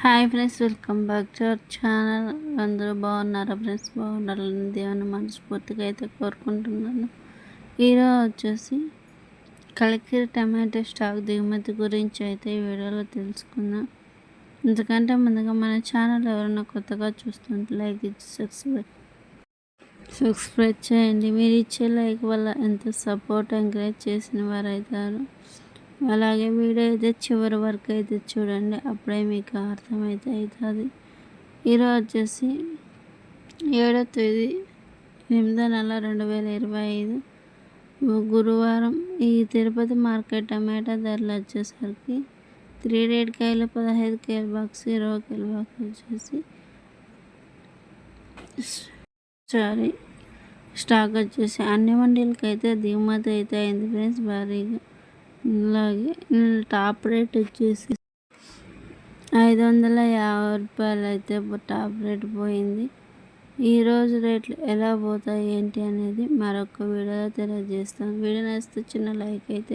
Hi friends welcome back to our channel. అందరూ బాగున్నారా friends? బాగుండాలని దేవుని మనస్ఫూర్తిగా అయితే కోరుకుంటున్నాను. ఈరోజు వచ్చేసి కలికిరి టమాటో స్టాక్ దిగుమతి గురించి అయితే ఈ వీడియోలో తెలుసుకుందాం. ఎందుకంటే ముందుగా మన ఛానల్ ఎవరైనా కొత్తగా చూస్తుంటే లైక్ ఇచ్చి సబ్స్క్రైబ్ సబ్స్క్రైబ్ చేయండి. మీరు ఇచ్చే లైక్ వల్ల ఎంత సపోర్ట్ ఎంకరేజ్ చేసిన వారు అవుతారు అలాగే వీడియో అయితే చివరి వరకు అయితే చూడండి. అప్పుడే మీకు అర్థమైతే అవుతుంది ఈరోజు వచ్చేసి ఏడో తేదీ ఎనిమిదో నెల రెండు వేల ఇరవై ఐదు. గురువారం ఈ తిరుపతి మార్కెట్ టమాటా ధరలు వచ్చేసరికి త్రీ రేట్ కాయలు పదహైదు కేల బాక్స్ ఇరవై కేల బాక్స్ వచ్చేసి సారీ స్టాక్ వచ్చేసి అన్ని వండీలకైతే దిగుమతి అయితే అయింది ఫ్రెండ్స్. భారీగా అలాగే టాప్ రేట్ వచ్చేసి ఐదు వందల యాభై రూపాయలు అయితే టాప్ రేట్ పోయింది. ఈరోజు రేట్లు ఎలా పోతాయి ఏంటి అనేది మరొక వీడియోలో తెలియజేస్తాను. వీడియో నచ్చితే చిన్న లైక్ అయితే